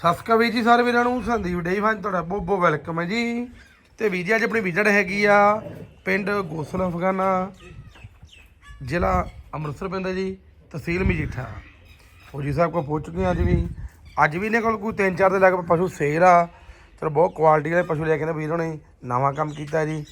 ਸਤਿ ਸ਼੍ਰੀ ਅਕਾਲ ਵੀਰ ਜੀ, ਸਾਰੇ ਵੀਰਾਂ ਨੂੰ ਸੰਦੀਪ ਡੇਈ ਫਾਂ ਤੁਹਾਡਾ ਬਹੁਤ ਬਹੁਤ ਵੈਲਕਮ ਹੈ ਜੀ। ਤੇ ਵੀ ਜੀ, ਅੱਜ ਆਪਣੀ ਵਿਜਟ ਹੈਗੀ ਆ ਪਿੰਡ ਗੋਸਲ ਅਫਗਾਨਾ ਜ਼ਿਲ੍ਹਾ ਅੰਮ੍ਰਿਤਸਰ ਪੈਂਦਾ ਜੀ, ਤਹਿਸੀਲ ਮਜੀਠਾ। ਫੌਜੀ ਸਾਹਿਬ ਕੋਲ ਪਹੁੰਚ ਚੁੱਕੇ ਹਾਂ ਅੱਜ ਵੀ। ਅੱਜ ਵੀ ਇਹਨਾਂ ਕੋਲ ਕੋਈ ਤਿੰਨ ਚਾਰ ਦੇ ਲਗਭਗ ਪਸ਼ੂ ਸੇਲ ਆ। ਚਲੋ, ਬਹੁਤ ਕੁਆਲਿਟੀ ਵਾਲੇ ਪਸ਼ੂ ਲੈ ਕੇ ਨੇ ਵੀਰੋਂ ਨੇ ਨਵਾਂ ਕੰਮ ਕੀਤਾ ਜੀ।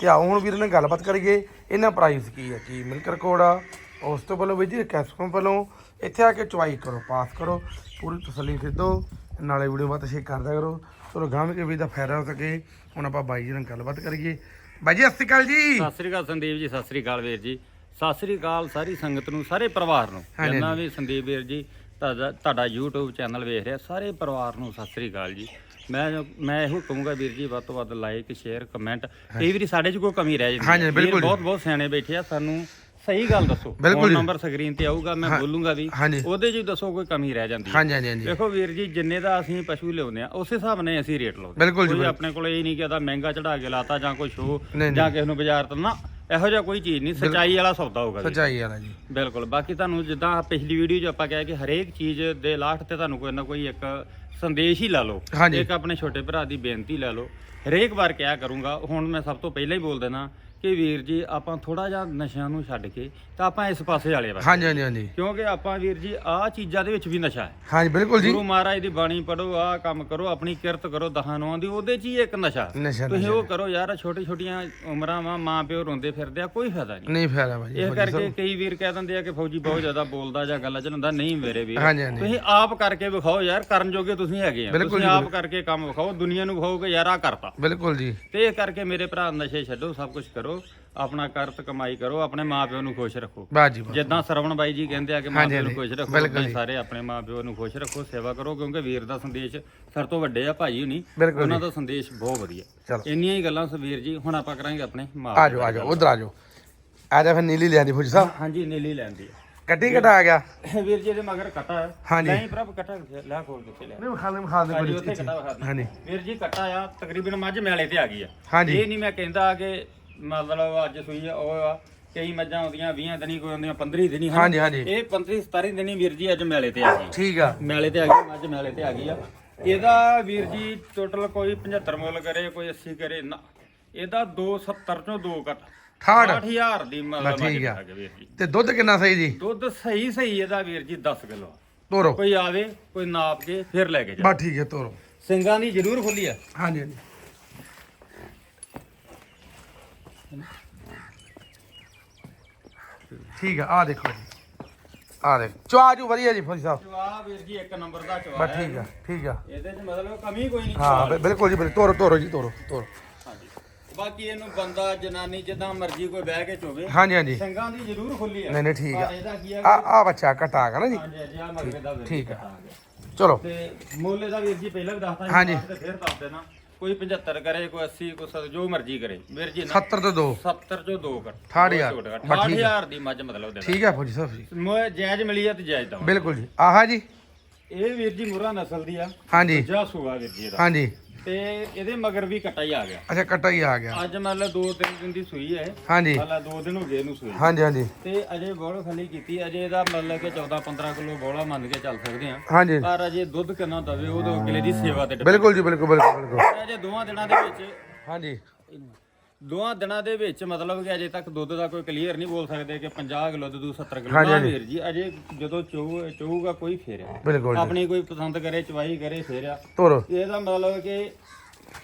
ਤੇ ਆਓ ਹੁਣ ਵੀਰ ਨੇ ਗੱਲਬਾਤ ਕਰੀਏ, ਇਹਨਾਂ ਪ੍ਰਾਈਸ ਕੀ ਹੈ ਕੀ ਮਿਲਕ ਰਿਕਾਰਡ ਆ। ਉਸ ਤੋਂ ਪਹਿਲਾਂ ਵੀਰ ਜੀ ਕੈਸਕੋਮ ਵੱਲੋਂ ਇੱਥੇ ਆ ਕੇ ਚੁਆਈ ਕਰੋ ਪਾਸ ਕਰੋ, ਪੂਰੀ ਤਸੱਲੀ ਖਰੀਦੋ ਨਾਲੇ ਵੀਡੀਓ ਬਾਤ ਸ਼ੇਅਰ ਕਰਦਾ ਕਰੋ। ਚਲੋ ਗਾਂਵ ਕੇ ਵੀ ਦਾ ਫਾਇਦਾ ਹੋ ਸਕੇ। ਹੁਣ ਆਪਾਂ ਬਾਈ ਜੀ ਨਾਲ ਗੱਲਬਾਤ ਕਰੀਏ। ਬਾਈ ਜੀ ਸਤਿ ਸ਼੍ਰੀ ਅਕਾਲ ਜੀ। ਸਤਿ ਸ੍ਰੀ ਅਕਾਲ ਸੰਦੀਪ ਜੀ ਸਤਿ ਸ੍ਰੀ ਅਕਾਲ ਵੀਰ ਜੀ। ਸਤਿ ਸ੍ਰੀ ਅਕਾਲ ਸਾਰੀ ਸੰਗਤ ਨੂੰ ਸਾਰੇ ਪਰਿਵਾਰ ਨੂੰ। ਹਾਂਜੀ, ਜਿੰਨਾ ਵੀ ਸੰਦੀਪ ਵੀਰ ਜੀ ਤੁਹਾਡਾ ਤੁਹਾਡਾ YouTube ਚੈਨਲ ਵੇਖ ਰਿਹਾ ਸਾਰੇ ਪਰਿਵਾਰ ਨੂੰ ਸਤਿ ਸ੍ਰੀ ਅਕਾਲ ਜੀ। ਮੈਂ ਮੈਂ ਇਹੋ ਕਹੂੰਗਾ ਵੀਰ ਜੀ ਵੱਧ ਤੋਂ ਵੱਧ ਲਾਈਕ ਸ਼ੇਅਰ ਕਮੈਂਟ ਕਈ ਵਾਰੀ ਸਾਡੇ 'ਚ ਕੋਈ ਕਮੀ ਰਹਿ ਜਾਂਦੀ ਹਾਂਜੀ, ਹੈ। ਬਿਲਕੁਲ ਜੀ। ਬਹੁਤ ਬਹੁਤ ਸਿਆਣੇ ਬੈਠੇ ਆ ਸਾਨੂੰ। ਸਹੀ ਗੱਲ ਦੱਸੋ। ਬਿਲਕੁਲ ਫੋਨ ਜੀ। ਨੰਬਰ ਸਕਰੀਨ ਤੇ ਆਊਗਾ ਮੈਂ ਬੋਲੂੰਗਾ ਵੀ। ਹਾਂਜੀ। ਉਹਦੇ 'ਚ ਦੱਸੋ ਕੋਈ ਕਮੀ ਰਹਿ ਜਾਂਦੀ ਹੈ। ਹਾਂਜੀ ਹਾਂਜੀ ਹਾਂਜੀ। ਦੇਖੋ ਵੀਰ ਜੀ ਜਿੰਨੇ ਦਾ ਅਸੀਂ ਪਸ਼ੂ ਲਿਆਉਂਦੇ ਆ ਉਸ ਹਿਸਾਬ ਨਾਲ ਅਸੀਂ ਰੇਟ ਲਾਉਂਦੇ ਬਿਲਕੁਲ ਜੀ, ਕੋਈ ਬਿਲਕੁਲ। ਆਪਣੇ ਕੋਲ ਇਹ ਨਹੀਂ ਕਿ ਉਹਦਾ ਮਹਿੰਗਾ ਚੜਾ ਕੇ ਲਾਤਾ ਜਾਂ ਕੋਈ ਸ਼ੋ ਨਹੀਂ, ਜਾਂ ਕਿਸੇ ਨੂੰ ਬਾਜ਼ਾਰ ਤੋਂ। ਨਾ ਇਹੋ ਜਿਹਾ ਕੋਈ ਚੀਜ਼ ਨਹੀਂ ਸੱਚਾਈ ਵਾਲਾ ਸੌਦਾ ਹੋਊਗਾ। ਸੱਚਾਈ ਵਾਲਾ ਜੀ। ਬਿਲਕੁਲ। ਬਾਕੀ ਤੁਹਾਨੂੰ ਜਿੱਦਾਂ ਪਿਛਲੀ ਵੀਡੀਓ 'ਚ ਆਪਾਂ ਕਿਹਾ ਕਿ ਹਰੇਕ ਚੀਜ਼ ਦੇ ਲਾਸਟ ਤੇ ਤੁਹਾਨੂੰ ਕੋਈ ਨਾ ਕੋਈ ਇੱਕ ਸੰਦੇਸ਼ ਹੀ ਲਾ ਲਓ। ਹਾਂਜੀ। ਇੱਕ ਆਪਣੇ ਛੋਟੇ ਭਰਾ ਦੀ ਬੇਨਤੀ ਲੈ ਲਓ। ਹਰੇਕ ਵਾਰ ਕਿਹਾ ਕਰੂੰਗਾ ਹੁਣ ਮੈਂ ਸਭ ਤੋਂ ਪਹਿਲਾਂ ਹੀ ਬੋਲ ਦੇਣਾ ਕਿ ਵੀਰ ਜੀ ਆਪਾਂ ਥੋੜਾ ਜਿਹਾ ਨਸ਼ਿਆਂ ਨੂੰ ਛੱਡ ਕੇ ਤਾਂ ਆਪਾਂ ਇਸ ਪਾਸੇ ਵਾਲੇ ਵਾ ਹਾਂਜੀ ਹਾਂਜੀ ਹਾਂਜੀ। ਕਿਉਂਕਿ ਆਪਾਂ ਵੀਰ ਜੀ ਆਹ ਚੀਜ਼ਾਂ ਦੇ ਵਿੱਚ ਵੀ ਨਸ਼ਾ ਹੈ। ਹਾਂਜੀ ਬਿਲਕੁਲ ਜੀ। ਗੁਰੂ ਮਹਾਰਾਜ ਦੀ ਬਾਣੀ ਪੜੋ ਆਹ ਕੰਮ ਕਰੋ ਆਪਣੀ ਕਿਰਤ ਕਰੋ ਦਹਾਂ ਨੌਂ ਦੀ ਉਹਦੇ 'ਚ ਹੀ ਇੱਕ ਨਸ਼ਾ। ਨਸ਼ਾ ਤੁਸੀਂ ਉਹ ਕਰੋ ਯਾਰ ਛੋਟੀ ਛੋਟੀਆਂ ਉਮਰਾਂ ਵਾ ਮਾਂ ਪਿਓ ਰੋਂਦੇ ਫਿਰਦੇ ਆ ਕੋਈ ਫਾਇਦਾ ਨਹੀਂ। ਨਹੀਂ ਫਾਇਦਾ ਭਾਜੀ ਇਹ ਕਰਕੇ ਕਈ ਵੀਰ ਕਹਿ ਦਿੰਦੇ ਆ ਕਿ ਫੌਜੀ ਬਹੁਤ ਜ਼ਿਆਦਾ ਬੋਲਦਾ ਜਾਂ ਗੱਲਾਂ ਚ ਹੁੰਦਾ ਨਹੀਂ ਮੇਰੇ ਵੀਰ। ਤੁਸੀਂ ਆਪ ਕਰਕੇ ਵਿਖਾਓ ਯਾਰ ਕਰਨ ਜੋਗੇ ਤੁਸੀਂ ਹੈਗੇ ਆ। ਬਿਲਕੁਲ ਤੁਸੀਂ ਆਪ ਕਰਕੇ ਕੰਮ ਵਿਖਾਓ ਦੁਨੀਆ ਨੂੰ ਵਿਖਾਓ ਕਿ ਯਾਰ ਆ ਕਰਤਾ। ਬਿਲਕੁਲ ਜੀ। ਤੇ ਇਹ ਕਰਕੇ ਮੇਰੇ ਭਰਾ ਨਸ਼ੇ ਛੱਡੋ ਸਭ ਕੁਝ ਕਰੋ। ਆਪਣਾ ਕਰਤ ਕਮਾਈ ਕਰੋ ਆਪਣੇ ਮਾਪਿਓ ਨੂੰ ਖੁਸ਼ ਰੱਖੋ। ਬਾਜੀ। ਜਿੱਦਾਂ ਸਰਵਣ ਬਾਈ ਜੀ ਕਹਿੰਦੇ ਆ ਕਿ ਮਾਪਿਓ ਨੂੰ। ਖੁਸ਼ ਰੱਖੋ ਜੀ। ਸਾਰੇ ਆਪਣੇ ਮਾਪਿਓ ਨੂੰ ਖੁਸ਼ ਰੱਖੋ ਸੇਵਾ ਕਰੋ ਕਿਉਂਕਿ ਵੀਰ ਦਾ ਸੰਦੇਸ਼ ਸਰ ਤੋਂ ਵੱਡੇ ਆ ਭਾਈ ਹੁਣੀ। ਉਹਨਾਂ ਦਾ ਸੰਦੇਸ਼ ਬਹੁਤ ਵਧੀਆ। ਇੰਨੀਆਂ ਹੀ ਗੱਲਾਂ ਸਵੀਰ ਜੀ ਹੁਣ ਆਪਾਂ ਕਰਾਂਗੇ ਆਪਣੇ ਮਾਂ ਆ ਜਾਓ ਆ ਜਾਓ ਉਧਰ ਆ ਜਾਓ। ਆ ਜਾ ਫਿਰ ਨੀਲੀ ਲਿਆਂਦੀ ਫੌਜੀ ਸਾਹਿਬ। ਹਾਂਜੀ ਨੀਲੀ ਲੈਂਦੀ ਕੱਟੀ ਕਟਾ ਆ ਗਿਆ? ਵੀਰ ਜੀ ਦੇ ਮਗਰ ਕਟਾ ਹੈ ਹਾਂਜੀ। ਨਹੀਂ ਪ੍ਰਭ ਕਟਾ ਲੈ ਖੋਲ ਕੇ ਲੈ ਨਹੀਂ ਦੇ ਵਿਖਾ ਦੇ ਹਾਂਜੀ ਦੇ। ਵੀਰ ਜੀ ਕਟਾ ਆ ਤਕਰੀਬਨ ਮੱਝ ਮੈਲੇ ਤੇ ਆ ਗਈ ਆ। ਇਹ ਨਹੀਂ ਮੈਂ ਕਹਿੰਦਾ ਕਿ ਮਤਲਬ ਅੱਜ ਸੂਈ ਆ, ਉਹ ਆ ਕਈ ਮੱਝਾਂ ਆਉਂਦੀਆਂ 20 ਦਿਨੀ ਕੋਈ ਆਉਂਦੀਆਂ 15 ਦਿਨੀ ਹਨ? ਹਾਂਜੀ ਹਾਂਜੀ। ਇਹ 15 17 ਦਿਨੀ ਵੀਰ ਜੀ ਅੱਜ ਮੈਲੇ ਤੇ ਆ ਗਈ। ਠੀਕ ਆ। ਮੈਲੇ ਤੇ ਆ ਗਈ ਮੱਝ ਮੈਲੇ ਤੇ ਆ ਗਈ ਆ। ਇਹਦਾ ਵੀਰ ਜੀ ਟੋਟਲ ਕੋਈ 75 ਮੁੱਲ ਕਰੇ ਕੋਈ 80 ਕਰੇ ਨਾ। ਇਹਦਾ 270 ਚੋਂ 2 ਘਟ। 68 8000 ਦੀ ਮਤਲਬ ਠੀਕ ਆ। ਗਈ ਵੀਰ ਜੀ। ਤੇ ਦੁੱਧ ਕਿੰਨਾ ਸਹੀ ਜੀ? ਦੁੱਧ ਸਹੀ ਸਹੀ ਇਹਦਾ ਵੀਰ ਜੀ 10 ਕਿਲੋ ਤੋਰੋ। ਕੋਈ ਆਵੇ ਕੋਈ ਨਾਪ ਕੇ ਫਿਰ ਲੈ ਕੇ ਜਾ। ਬਾ ਠੀਕ ਹੈ ਤੋਰੋ। ਸਿੰਘਾਂ ਦੀ ਜ਼ਰੂਰ ਖੁੱਲੀ ਆ। ਹਾਂਜੀ ਹਾਂਜੀ। ਠੀਕ ਆ ਆ ਦੇਖੋ ਜੀ। ਆ ਦੇਖ ਚੁਆਜੂ ਵਧੀਆ ਜੀ ਫੌਜੀ ਸਾਹਿਬ। ਚਵਾ ਵੀਰ ਜੀ ਇੱਕ ਨੰਬਰ ਦਾ ਚਵਾ ਬਸ ਠੀਕ ਆ ਠੀਕ ਆ। ਇਹਦੇ 'ਚ ਮਤਲਬ ਕਮੀ ਕੋਈ ਨਹੀਂ। ਹਾਂ ਬਿ- ਬਿਲਕੁਲ ਜੀ ਬਿਲਕੁਲ। ਤੋਰੋ ਤੋਰੋ ਜੀ ਤੋਰੋ ਤੋਰੋ। ਹਾਂਜੀ। ਬਾਕੀ ਇਹਨੂੰ ਬੰਦਾ ਜਨਾਨੀ ਜਿੱਦਾਂ ਮਰਜ਼ੀ ਕੋਈ ਬਹਿ ਕੇ ਚੋਵੇ। ਹਾਂਜੀ ਹਾਂਜੀ। ਸਿੰਘਾਂ ਦੀ ਜ਼ਰੂਰ ਖੁੱਲੀ ਆ। ਨਹੀਂ ਨਹੀਂ ਠੀਕ ਆ। ਪਰ ਇਹਦਾ ਕੀ ਆ ਆ ਆ ਬੱਚਾ ਕਟਾ ਗਾ ਨਾ ਜੀ। ਹਾਂਜੀ ਜੀ ਆ ਮਰਗੇ ਦਾ ਵੀਰ ਠੀਕ ਆ। ਗਿਆ। ਚਲੋ। ਤੇ ਮੁੱਲ ਇਹਦਾ ਵੀਰ ਜੀ ਪਹਿਲਾਂ ਵੀ ਦੱਸਤਾ ਹਾਂਜੀ। ਤੇ ਫਿਰ ਦੱਸ ਦੇਣਾ। ਕੋਈ 75 ਕਰੇ ਕੋਈ 80 ਕੋਈ 70 ਜੋ ਮਰਜ਼ੀ ਕਰੇ। ਵੀਰ ਜੀ ਨਾ 70 ਤੋਂ 2 70 ਚੋਂ 2 ਕਰ। ਅਠਾਹਠ ਹਜ਼ਾਰ। ਬਸ ਠੀਕ ਆ। 68000 ਦੀ ਮੱਝ ਮਤਲਬ ਦੇ ਠੀਕ ਆ ਫੌਜੀ ਸਾਹਿਬ ਜੀ ਮੋਏ ਜਾਇਜ਼ ਮਿਲੀ ਆ ਤੇ ਜਾਇਜ਼ ਦਵਾਂ ਬਿਲਕੁਲ ਜੀ। ਆਹਾ ਜੀ। ਇਹ ਵੀਰ ਜੀ ਮੁਰਾ ਨਸਲ ਦੀ ਆ। ਹਾਂਜੀ। ਜਾ ਸੂਆ ਵੀਰ ਜੀ ਦਾ ਹਾਂਜੀ। ਤੇ ਇਹਦੇ ਮਗਰ ਵੀ ਕਟਾ ਹੀ ਆ ਗਿਆ। ਅੱਛਾ ਕਟਾ ਹੀ ਆ ਗਿਆ। ਅੱਜ ਮੰਨ ਲਾ 2-3 ਦਿਨ ਦੀ ਸੂਈ ਹੈ। ਹਾਂਜੀ। ਮੰਨ ਲਾ 2 ਦਿਨ ਹੋ ਗਏ ਇਹਨੂੰ ਸੂਈ। ਹਾਂਜੀ ਹਾਂਜੀ। ਤੇ ਅਜੇ ਬੋਲ ਖਾਲੀ ਕੀਤੀ ਅਜੇ ਇਹਦਾ ਮਤਲਬ ਕਿ 14-15 ਕਿਲੋ ਬੋਲਾ ਮੰਨ ਕੇ ਚੱਲ ਸਕਦੇ ਆ ਹਾਂਜੀ। ਪਰ ਅਜੇ ਦੁੱਧ ਕਿੰਨਾ ਦਵੇ ਉਹਦੇ ਅਗਲੇ ਦੀ ਸੇਵਾ ਤੇ depend ਬਿਲਕੁਲ ਜੀ ਬਿਲਕੁਲ ਬਿਲਕੁਲ ਬਿਲਕੁਲ। ਕਰਦਾ। ਅਜੇ ਦੋਵਾਂ ਦਿਨਾਂ ਦੇ ਵਿੱਚ ਹਾਂਜੀ। ਦੋਵਾਂ ਦਿਨਾਂ ਦੇ ਵਿੱਚ ਮਤਲਬ ਕਿ ਅਜੇ ਤੱਕ ਦੁੱਧ ਦਾ ਕੋਈ ਕਲੀਅਰ ਨਹੀਂ ਬੋਲ ਸਕਦੇ ਕਿ 50 ਕਿਲੋ ਦੁੱਧ 70 ਕਿਲੋ ਨਾ। ਵੀਰ ਜੀ ਅਜੇ ਜਦੋਂ ਚੋਊ ਚੋਊਗਾ ਕੋਈ ਬਿਲਕੁਲ ਜੀ। ਆਪਣੀ ਕੋਈ ਪਸੰਦ ਕਰੇ ਚਵਾਈ ਕਰੇ ਫੇਰਿਆ ਤੋਰੋ ਇਹਦਾ ਮਤਲਬ ਕਿ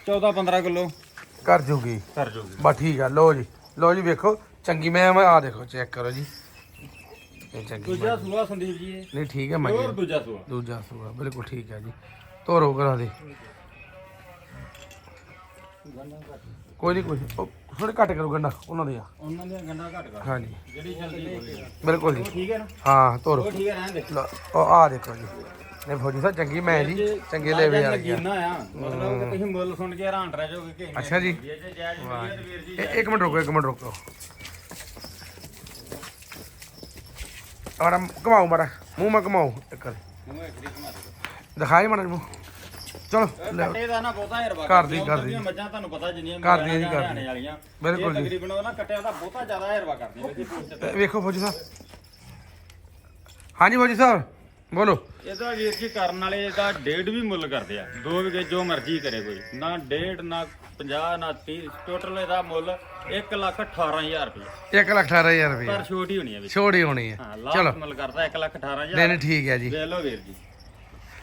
14-15 ਕਿਲੋ। ਕਰ ਜੂਗੀ। ਕਰ ਜੂਗੀ। ਬਸ ਠੀਕ ਆ ਲਓ ਜੀ ਲਓ ਜੀ ਵੇਖੋ ਚੰਗੀ ਮੈਂ ਆ ਦੇਖੋ ਚੈੱਕ ਕਰੋ ਜੀ। ਇਹ ਚੰਗੀ ਦੂਜਾ ਸੂਆ ਸੰਦੀਪ ਜੀ ਨਹੀਂ ਠੀਕ ਹੈ ਮੈਂ ਹੋਰ ਦੂਜਾ ਸੂਆ। ਦੂਜਾ ਸੂਆ ਬਿਲਕੁਲ ਠੀਕ ਹੈ ਜੀ ਤੋਰੋ ਕਰਾ ਦੇ ਕੋਈ ਨਹੀਂ ਕੋਈ ਨੀ। ਉਹ ਥੋੜੇ ਘੱਟ ਕਰੋ ਗੰਡਾ ਉਹਨਾਂ ਦੇ ਆ। ਉਹਨਾਂ ਦੀਆਂ ਗੰਡਾ ਘੱਟ ਕਰ। ਹਾਂਜੀ। ਜਿਹੜੀ ਜਲਦੀ ਹੋਈ ਬਿਲਕੁਲ ਜੀ। ਠੀਕ ਹੈ ਨਾ? ਹਾਂ ਤੋਰੋ ਉਹ ਠੀਕ ਹੈ ਰਹਿਣ ਦੇ। ਲਓ, ਉਹ ਆ ਦੇਖੋ ਜੀ। ਨੇ ਫੌਜੀ ਸਾਹਿਬ ਚੰਗੀ ਮੈਂ ਜੀ। ਚੰਗੇ ਲੈਵੇ ਆ। ਆ। ਮਤਲਬ ਕਿ ਤੁਸੀਂ ਮੁੱਲ ਸੁਣ ਕੇ ਹੈਰਾਨ ਰਹਿ ਜਾਓਗੇ ਕਿ ਇੰਨੇ ਅੱਛਾ ਜੀ। ਜੇ ਜੇ ਜਾਇਜ਼ ਮਿਲੀ ਹੈ ਤੇ ਵੀਰ ਜੀ ਇਹ- ਇੱਕ ਮਿੰਟ ਰੁਕੋ ਇੱਕ ਮਿੰਟ ਰੁਕੋ। ਆੜਾ ਘਮਾਓ ਮਾੜਾ ਮੂੰਹ ਮਾ ਘਮਾਓ ਇੱਕ ਵਾਰੀ। ਮੂੰਹ ਇੱਕ ਦੀ ਘੁਮਾ ਦਿਓ। ਦਿਖਾਈ ਮਾੜਾ ਮੂੰਹ। ਚਲੋ ਲੈ ਕੱਟੇ ਦਾ ਨਾ ਬਹੁਤਾ ਘਰ ਦੀ- ਘਰ ਦੀ। ਮੱਝਾਂ ਤੁਹਾਨੂੰ ਪਤਾ ਜਿੰਨੀਆਂ ਘਰ ਦੀਆਂ ਜੀ, ਘਰ ਹਰਿਆਣੇ ਵਾਲੀਆਂ। ਬਿਲਕੁਲ ਜੀ। ਤਕਰੀਬਨ ਉਹ ਨਾ ਕੱਟਿਆ ਦਾ ਬਹੁਤਾ ਜ਼ਿਆਦਾ ਹਰਵਾ ਕਰਦੀਆਂ ਵੇਖੀ ਪੂਛ ਤੇ ਇਹ ਵੇਖੋ ਫੌਜੀ ਸਾਹਿਬ। ਹਾਂਜੀ ਫੌਜੀ ਸਾਹਿਬ ਬੋਲੋ। ਇਹਦਾ ਵੀਰ ਜੀ ਕਰਨ ਵਾਲੇ ਇਹਦਾ ਡੇਢ ਵੀ ਮੁੱਲ ਕਰਦੇ ਆ। ਦੋ ਵਿਗੇ ਜੋ ਮਰਜ਼ੀ ਕਰੇ ਕੋਈ। ਨਾ ਡੇਢ ਨਾ 50 ਨਾ 30 ਟੋਟਲ ਇਹਦਾ ਮੁੱਲ 1 ਲੱਖ 18000 ਰੁਪਏ। 1 ਲੱਖ 18000 ਰੁਪਏ। ਪਰ ਛੋਟੀ ਹੋਣੀ ਹੈ ਵਿੱਚ ਛੋੜੀ ਹੋਣੀ ਹੈ ਹਾਂ ਚਲੋ। ਲਾਸਟ ਮੁੱਲ ਕਰਦਾ 1 ਲੱਖ 18000 ਨਹੀਂ ਨਹੀਂ ਠੀਕ ਹੈ ਜੀ। ਵੇਖ ਲਓ ਵੀਰ ਜੀ।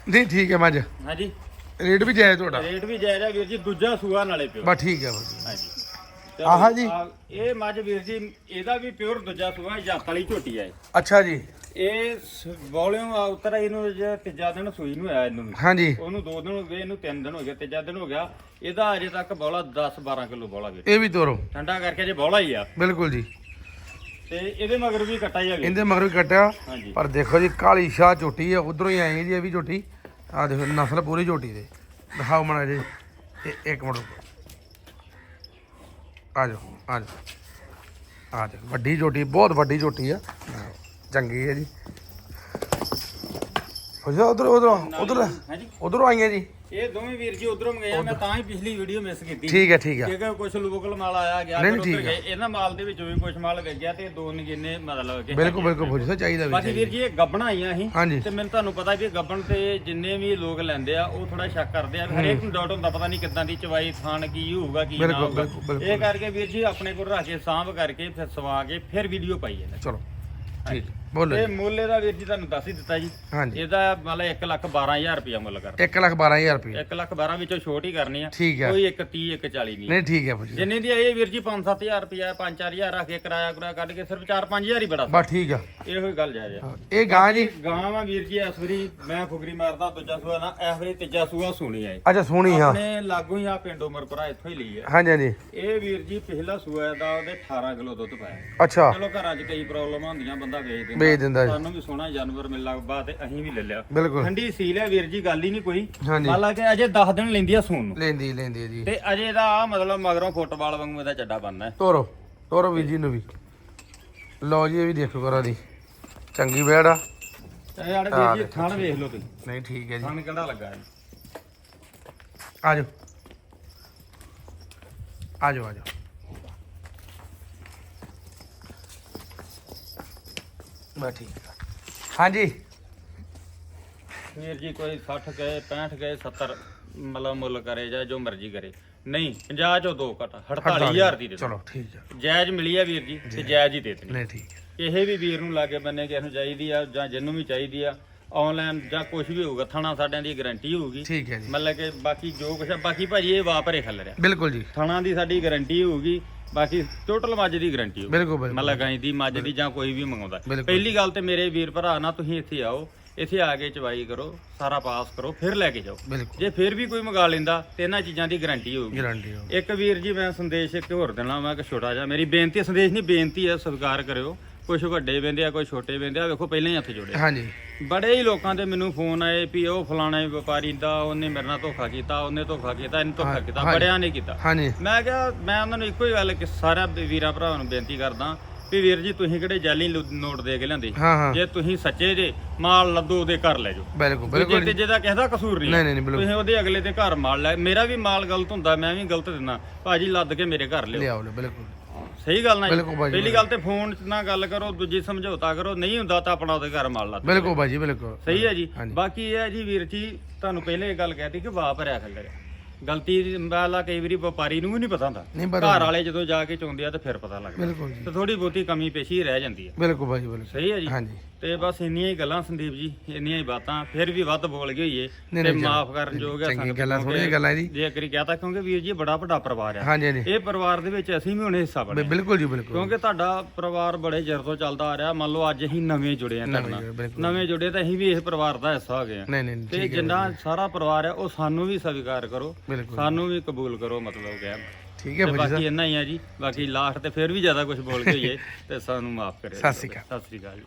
ਨਹੀਂ ਠੀਕ ਹੈ ਮੱਝ। ਹਾਂਜੀ। ਰੇਟ ਵੀ ਜਾਇਜ਼ ਤੁਹਾਡਾ? ਰੇਟ ਵੀ ਜਾਇਜ਼ ਆ ਵੀਰ ਜੀ ਦੂਜਾ ਸੂਆ ਨਾਲੇ ਪਿਓ ਬਸ ਠੀਕ ਹੈ ਹਾਂਜੀ। ਆਹਾ ਜੀ। ਆ- ਇਹ ਮੱਝ ਵੀਰ ਜੀ ਇਹਦਾ ਵੀ ਪਿਓਰ ਦੂਜਾ ਸੂਆ ਜੱਤ ਵਾਲੀ ਝੋਟੀ ਆ ਇਹ। ਅੱਛਾ ਜੀ। ਇਹ ਵੋਲਿਊਮ ਉਤਰ ਇਹਨੂੰ ਜੇ ਤੀਜਾ ਦਿਨ ਸੂਈ ਨੂੰ ਆਇਆ ਇਹਨੂੰ ਵੀ। ਹਾਂਜੀ। ਉਹਨੂੰ 2 ਦਿਨ ਹੋ ਗਏ ਇਹਨੂੰ 3 ਦਿਨ ਹੋ ਗਏ ਤੀਜਾ ਦਿਨ ਹੋ ਗਿਆ। ਇਹਦਾ ਅਜੇ ਤੱਕ ਬੋਲਾ 10 12 ਕਿਲੋ ਬੋਲਾ ਵੀਰ। ਇਹ ਵੀ ਤੋਰੋ। ਠੰਡਾ ਕਰਕੇ ਜੇ ਬੋਲਾ ਹੀ ਆ। ਬਿਲਕੁਲ ਜੀ। ਤੇ ਇਹਦੇ ਮਗਰ ਵੀ ਕੱਟਾ ਹੀ ਆ ਵੀਰ। ਇਹਦੇ ਮਗਰ ਵੀ ਕੱਟਿਆ। ਹਾਂਜੀ। ਪਰ ਦੇਖੋ ਜੀ ਕਾਲੀ ਸ਼ਾਹ ਝੋਟੀ ਹੈ ਉਧਰੋਂ ਹੀ ਆਈ ਜੀ ਇਹ ਵੀ ਝੋਟੀ। ਆ ਦੇਖੋ, ਨਸਲ ਪੂਰੀ ਝੋਟੀ ਦੇ। ਦਿਖਾਓ ਮਣਾ ਜੀ। ਇਹ ਇੱਕ ਮਿੰਟ ਆ ਜਾਓ ਆ ਜਾਓ। ਆ ਜਾਓ। ਵੱਡੀ ਝੋਟੀ, ਬਹੁਤ ਵੱਡੀ ਝੋਟੀ ਆ। ਚੰਗੀ ਹੈ ਜੀ। ਜਾ ਉਧਰ ਉਧਰ ਉਧਰ ਹਾਂਜੀ। ਉਧਰੋਂ ਆਈਆਂ ਜੀ। ਇਹ ਦੋਵੇਂ ਵੀਰ ਜੀ ਉਧਰੋਂ ਮੰਗਾਇਆ ਮੈਂ ਤਾਂ ਹੀ ਪਿਛਲੀ ਵੀਡੀਓ ਮਿਸ ਕੀਤੀ। ਠੀਕ ਹੈ ਠੀਕ ਹੈ ਕਿਉਂਕਿ ਕੁਝ ਲੋਕਲ ਮਾਲ ਆਇਆ ਗਿਆ ਨਹੀਂ, ਫਿਰ ਨਹੀਂ, ਉੱਧਰ ਠੀਕ ਗਏ। ਇਹਨਾਂ ਮਾਲ ਦੇ ਵਿੱਚੋਂ ਵੀ ਕੁਝ ਮਾਲ ਵੇਗਿਆ ਤੇ ਦੋ ਨਗੀਨੇ ਮਤਲਬ ਕਿ ਬਿਲਕੁਲ ਬਿਲਕੁਲ ਪੁੱਛੋ ਚਾਹੀਦਾ ਵੀ ਬਾਕੀ ਵੀਰ ਜੀ ਇਹ ਗੱਬਣ ਆਈਆਂ ਸੀ ਹਾਂਜੀ। ਤੇ ਮੈਨੂੰ ਤੁਹਾਨੂੰ ਪਤਾ ਵੀ ਇਹ ਗੱਬਣ ਤੇ ਜਿੰਨੇ ਵੀ ਲੋਕ ਲੈਂਦੇ ਆ ਉਹ ਥੋੜਾ ਸ਼ੱਕ ਕਰਦੇ ਆ। ਵੀ ਹਰੇਕ ਨੂੰ ਡਾਊਟ ਹੁੰਦਾ ਪਤਾ ਨਹੀਂ ਕਿੱਦਾਂ ਦੀ ਚਵਾਈ ਥਾਣ ਕੀ ਹੋਊਗਾ ਕੀ ਨਾ ਬਿਲਕੁਲ, ਹੋਊਗਾ। ਬਿਲਕੁਲ, ਬਿਲਕੁਲ। ਇਹ ਕਰਕੇ ਵੀਰ ਜੀ ਆਪਣੇ ਕੋਲ ਰੱਖ ਕੇ ਸਾਂਭ ਕਰਕੇ ਫਿਰ ਸਵਾ ਕੇ ਫਿਰ ਵੀਡੀਓ ਪਾਈ ਜਾਂਦਾ ਚਲੋ ਠੀਕ। ਬੋਲੋ ਜੀ। ਮੁੱਲ ਇਹਦਾ ਵੀਰ ਜੀ ਤੁਹਾਨੂੰ ਦੱਸ ਹੀ ਦਿੱਤਾ ਜੀ। ਹਾਂਜੀ। ਇਹਦਾ ਮਤਲਬ 1 ਲੱਖ 12000 ਰੁਪਇਆ ਮੁੱਲ ਕਰ। 1 ਲੱਖ 12000 ਰੁਪਏ 1 ਲੱਖ 12 ਵਿੱਚੋਂ ਛੋਟ ਹੀ ਕਰਨੀ ਆ। ਠੀਕ ਹੈ ਕੋਈ 1 30 1 40 ਨਹੀਂ। ਨਹੀਂ ਠੀਕ ਹੈ ਪੁੱਛੋ ਜਿੰਨੇ ਦੀ ਇਹ ਵੀਰ ਜੀ 5-7000 ਰੁਪਇਆ 5-4000 ਰੱਖ ਕੇ ਕਿਰਾਇਆ ਕੁਰਾ ਕੱਢ ਕੇ ਸਿਰਫ 4-5000 ਹੀ ਬੜਾ ਬਸ ਠੀਕ ਆ। ਇਹੋ ਹੀ ਗੱਲ ਜਾਇਜ਼ ਆ। ਇਹ ਗਾਂ ਜੀ। ਗਾਂ ਵਾ ਵੀਰ ਜੀ ਇਸ ਵਾਰੀ ਮੈਂ ਫੁਗਰੀ ਮਾਰਦਾ ਦੂਜਾ ਸੂਆ ਨਾ ਇਸ ਵਾਰੀ ਤੀਜਾ ਸੂਆ ਸੁਣੀ ਆਏ ਅੱਛਾ ਸੋਹਣੀ ਹਾਂ। ਆਪਣੇ ਲਾਗੂ ਹੀ ਆ ਪਿੰਡ ਉਮਰਪੁਰਾ ਇੱਥੋਂ ਹੀ ਲਈ ਆ। ਹਾਂਜੀ ਹਾਂਜੀ। ਇਹ ਵੀਰ ਜੀ ਪਿਛਲਾ ਸੂਆ ਦਾ ਉਹਦੇ 18 ਕਿਲੋ ਦੁੱਧ ਪਾਇਆ। ਅੱਛਾ। ਚਲੋ ਘਰਾਂ 'ਚ ਕਈ ਪ੍ਰੋਬਲਮ ਹੁੰਦੀਆਂ ਬੰਦਾ ਵੇਚ ਵੇਚ ਦਿੰਦਾ ਜੀ। ਸਾਨੂੰ ਵੀ ਸੋਹਣਾ ਜਾਨਵਰ ਮਿਲਣਾ ਬਾਅਦ ਤੇ ਅਸੀਂ ਵੀ ਲੈ ਲਿਆ। ਬਿਲਕੁਲ। ਠੰਡੀ ਸੀਲ ਹੈ ਵੀਰ ਜੀ ਗੱਲ ਹੀ ਨਹੀਂ ਕੋਈ। ਹਾਂਜੀ। ਮੰਨ ਲਾ ਕਿ ਅਜੇ 10 ਦਿਨ ਲੈਂਦੀ ਆ ਸੂਣ ਨੂੰ। ਲੈਂਦੀ ਲੈਂਦੀ ਹੈ ਜੀ। ਤੇ ਅਜੇ ਦਾ ਆ ਮਤਲਬ ਮਗਰੋਂ ਫੁੱਟਬਾਲ ਵਾਂਗੂ ਇਹਦਾ ਚੱਡਾ ਬਣਨਾ ਹੈ। ਤੋਰੋ ਤੋਰੋ ਵੀਰ ਜੀ ਨੂੰ ਵੀ। ਲਓ ਜੀ ਇਹ ਵੀ ਦੇਖੋ ਕਰਾ ਦੀ। ਚੰਗੀ ਬੈੜ ਆ। ਤੇ ਯਾਰ ਵੀਰ ਜੀ ਥਣ ਵੇਖ ਲਓ ਤੁਸੀਂ। ਨਹੀਂ ਠੀਕ ਹੈ ਜੀ। ਥਣ ਕਿਹੜਾ ਲੱਗਾ ਹੈ? ਆ ਜਾਓ। ਆ ਆ ਬਸ ਠੀਕ ਆ। ਹਾਂਜੀ। ਵੀਰ ਜੀ ਕੋਈ 60 ਗਏ 65 ਗਏ 70 ਮਤਲਬ ਮੁੱਲ ਕਰੇ ਜਾਂ ਜੋ ਮਰਜ਼ੀ ਕਰੇ। ਨਹੀਂ 50 ਚੋਂ ਦੋ ਘਟ 48000 ਦੀ ਦੇ ਦਿਓ। ਚਲੋ ਠੀਕ ਆ। ਜਾਇਜ਼ ਮਿਲੀ ਆ ਵੀਰ ਜੀ ਤੇ ਜਾਇਜ਼ ਹੀ ਦੇ ਦੇਣੀ। ਨਹੀਂ ਠੀਕ ਹੈ ਇਹ ਵੀ ਵੀਰ ਨੂੰ ਲਾਗੇ ਬੰਨੇ ਕਿਸੇ ਨੂੰ ਚਾਹੀਦੀ ਆ ਜਾਂ ਜਿੰਨੂੰ ਵੀ ਚਾਹੀਦੀ ਆ ਆਨਲਾਈਨ ਜਾਂ ਕੁਝ ਵੀ ਹੋਊਗਾ ਥਣਾ ਸਾਡਿਆਂ ਦੀ ਗਾਰੰਟੀ ਹੋਊਗੀ। ਠੀਕ ਹੈ ਜੀ। ਮਤਲਬ ਕਿ ਬਾਕੀ ਜੋ ਕੁਛ ਆ ਬਾਕੀ ਭਾਜੀ ਇਹ ਵਾਪਰੇ ਖੱਲ ਰਿਹਾ। ਬਿਲਕੁਲ ਜੀ। ਥਣਾ ਦੀ ਸਾਡੀ ਗਾਰੰਟੀ ਹੋਊਗੀ ਬਾਕੀ ਟੋਟਲ ਮੱਝ ਦੀ ਗਾਰੰਟੀ ਹੋਊਗੀ ਬਿਲਕੁਲ ਬਿਲਕੁਲ। ਮਤਲਬ ਗਾਂ ਦੀ ਮੱਝ ਦੀ ਜਾਂ ਕੋਈ ਵੀ ਮੰਗਾਉਂਦਾ। ਪਹਿਲੀ ਗੱਲ ਤੇ ਮੇਰੇ ਵੀਰ ਭਰਾ ਨਾ ਤੁਸੀਂ ਇੱਥੇ ਆਓ ਇੱਥੇ ਆ ਕੇ ਚਵਾਈ ਕਰੋ ਸਾਰਾ ਪਾਸ ਕਰੋ ਫਿਰ ਲੈ ਕੇ ਜਾਓ। ਜੇ ਫਿਰ ਵੀ ਕੋਈ ਮੰਗਾ ਲੈਂਦਾ ਤੇ ਇਹਨਾਂ ਚੀਜ਼ਾਂ ਦੀ ਗਾਰੰਟੀ ਹੋਊਗੀ। ਗਾਰੰਟੀ ਹੋ ਇੱਕ ਵੀਰ ਜੀ ਮੈਂ ਸੰਦੇਸ਼ ਇੱਕ ਹੋਰ ਦੇਣਾ ਮੈਂ ਕਿ ਛੋਟਾ ਜਿਹਾ। ਮੇਰੀ ਬੇਨਤੀ ਸੰਦੇਸ਼ ਨਹੀਂ ਬੇਨਤੀ ਹੈ ਸਵੀਕਾਰ ਕਰਿਓ। ਕੁਝ ਵੱਡੇ ਬੰਦੇ ਆ ਕੋਈ ਛੋਟੇ ਬੰਦੇ ਆ ਵੇਖੋ ਪਹਿਲਾਂ ਹੀ ਹੱਥ ਜੋੜੇ। ਹਾਂਜੀ। ਬੜੇ ਹੀ ਲੋਕਾਂ ਦੇ ਮੈਨੂੰ ਫੋਨ ਆਏ ਵੀ ਉਹ ਫਲਾਣਾ ਵਪਾਰੀ ਦਾ ਉਹਨੇ ਮੇਰੇ ਨਾਲ ਧੋਖਾ ਕੀਤਾ ਉਹਨੇ ਧੋਖਾ ਕੀਤਾ ਇਹਨੇ ਧੋਖਾ ਕੀਤਾ। ਬੜਿਆਂ ਨੇ ਕੀਤਾ। ਹਾਂਜੀ। ਮੈਂ ਕਿਹਾ ਮੈਂ ਉਹਨਾਂ ਨੂੰ ਇੱਕੋ ਹੀ ਗੱਲ ਕਿ ਸਾਰਿਆਂ ਵੀਰਾਂ ਭਰਾਵਾਂ ਨੂੰ ਬੇਨਤੀ ਕਰਦਾ ਵੀ ਵੀਰ ਜੀ ਤੁਸੀਂ ਕਿਹੜੇ ਜਾਲੀ ਨੋਟ ਦੇ ਕੇ ਲਿਆਂਦੇ? ਜੇ ਤੁਸੀਂ ਸੱਚੇ ਜੇ ਮਾਲ ਲੱਦੋ ਉਹਦੇ ਘਰ ਲੈ ਜਾਓ। ਬਿਲਕੁਲ ਜੇ ਬਿਲਕੁਲ ਜਿਹਦਾ ਕਿਸੇ ਦਾ ਕਸੂਰ ਨਹੀਂ। ਤੁਸੀਂ ਉਹਦੇ ਅਗਲੇ ਤੇ ਘਰ ਮਾਲ ਲੈ ਮੇਰਾ ਵੀ ਮਾਲ ਗਲਤ ਹੁੰਦਾ ਮੈਂ ਵੀ ਗਲਤ ਦਿੰਦਾ। ਭਾਜੀ ਲੱਦ ਕੇ ਮੇਰੇ ਘਰ ਲਿਓ ਲਿਆਓ ਬਿਲਕੁਲ। ਸਹੀ ਗੱਲ ਨਾ ਜੀ? ਬਿਲਕੁਲ ਭਾਜੀ, ਪਹਿਲੀ ਗੱਲ ਤੇ ਫੋਨ 'ਚ ਨਾ ਗੱਲ ਕਰੋ ਦੂਜੀ ਸਮਝੌਤਾ ਕਰੋ ਨਹੀਂ ਹੁੰਦਾ ਤਾਂ ਆਪਣਾ ਉਹਦੇ ਘਰ ਮਾਲ ਲੱਦ ਬਿਲਕੁਲ ਭਾਜੀ ਬਿਲਕੁਲ। ਸਹੀ ਹੈ ਜੀ। ਹਾਂਜੀ। ਬਾਕੀ ਇਹ ਹੈ ਜੀ ਵੀਰ ਜੀ ਤੁਹਾਨੂੰ ਪਹਿਲੇ ਇਹ ਗੱਲ ਕਹਿਤੀ ਕਿ ਵਾਹ ਭਰਿਆ ਖੱਲਰ ਗਲਤੀ ਦੀ ਵਾਲਾ ਕਈ ਵਾਰੀ ਵਪਾਰੀ ਨੂੰ ਵੀ ਨਹੀਂ ਪਤਾ ਹੁੰਦਾ। ਨਹੀਂ ਪਤਾ ਘਰ ਵਾਲੇ ਜਦੋਂ ਜਾ ਕੇ ਚੁੰਦੇ ਆ ਤਾਂ ਫਿਰ ਪਤਾ ਲੱਗਦਾ। ਬਿਲਕੁਲ ਜੀ। ਤੇ ਥੋੜੀ ਬਹੁਤੀ ਕਮੀ ਪੇਸ਼ੀ ਰਹਿ ਜਾਂਦੀ ਹੈ ਬਿਲਕੁਲ ਭਾਜੀ ਬਿਲਕੁਲ। ਸਹੀ ਹੈ ਜੀ। ਹਾਂਜੀ। ਤੇ ਬਸ ਇੰਨੀਆਂ ਹੀ ਗੱਲਾਂ ਸੰਦੀਪ ਜੀ ਇੰਨੀਆਂ ਹੀ ਬਾਤਾਂ ਫਿਰ ਵੀ ਵੱਧ ਬੋਲ ਗਏ ਹੋਈਏ ਨਹੀਂ, ਤੇ ਨਹੀਂ, ਮਾਫ ਕਰਨ ਯੋਗ ਹੈ ਚੰਗੀ ਸੰਗਤ ਗੱਲਾਂ, ਥੋੜ੍ਹੀਆਂ ਗੱਲਾਂ ਜੀ। ਜੇ ਅਕਰੀ ਕਹਤਾ ਕਿਉਂਕਿ ਵੀਰ ਜੀ ਬੜਾ ਵੱਡਾ ਪਰਿਵਾਰ ਆ। ਹਾਂਜੀ ਹਾਂਜੀ। ਇਹ ਪਰਿਵਾਰ ਦੇ ਵਿੱਚ ਅਸੀਂ ਵੀ ਹੁਣ ਹਿੱਸਾ ਬਣੇ ਬਿਲਕੁਲ ਜੀ ਬਿਲਕੁਲ। ਕਿਉਂਕਿ ਤੁਹਾਡਾ ਪਰਿਵਾਰ ਬੜੇ ਚਿਰ ਤੋਂ ਚੱਲਦਾ ਆ ਰਿਹਾ। ਮੰਨ ਲਓ ਅੱਜ ਅਸੀਂ ਨਵੇਂ ਜੁੜੇ ਆ ਤੁਹਾਡੇ ਨਵੇਂ ਨਾਲ। ਬਿਲਕੁਲ। ਨਵੇਂ ਜੁੜੇ ਤਾਂ ਅਸੀਂ ਵੀ ਇਸ ਪਰਿਵਾਰ ਦਾ ਹਿੱਸਾ ਹੋ ਗਏ ਆ। ਨਹੀਂ ਨਹੀਂ ਤੇ ਜਿੰਨਾ ਸਾਰਾ ਪਰਿਵਾਰ ਆ ਉਹ ਸਾਨੂੰ ਵੀ ਸਵੀਕਾਰ ਕਰੋ। ਬਿਲਕੁਲ। ਸਾਨੂੰ ਵੀ ਕਬੂਲ ਕਰੋ ਮਤਲਬ ਕਿ। ਠੀਕ ਹੈ ਤੇ ਬਾਕੀ ਇੰਨਾ ਹੀ ਆ ਜੀ। ਬਾਕੀ ਲਾਸਟ ਤੇ ਫਿਰ ਵੀ ਜ਼ਿਆਦਾ ਕੁਝ ਬੋਲ ਕੇ ਹੋਈਏ ਤੇ ਸਾਨੂੰ ਮਾਫ ਕਰਿਓ। ਸਤਿ ਸ਼੍ਰੀ ਅਕਾਲ। ਸਤਿ ਸ੍ਰੀ ਅਕਾਲ ਜੀ।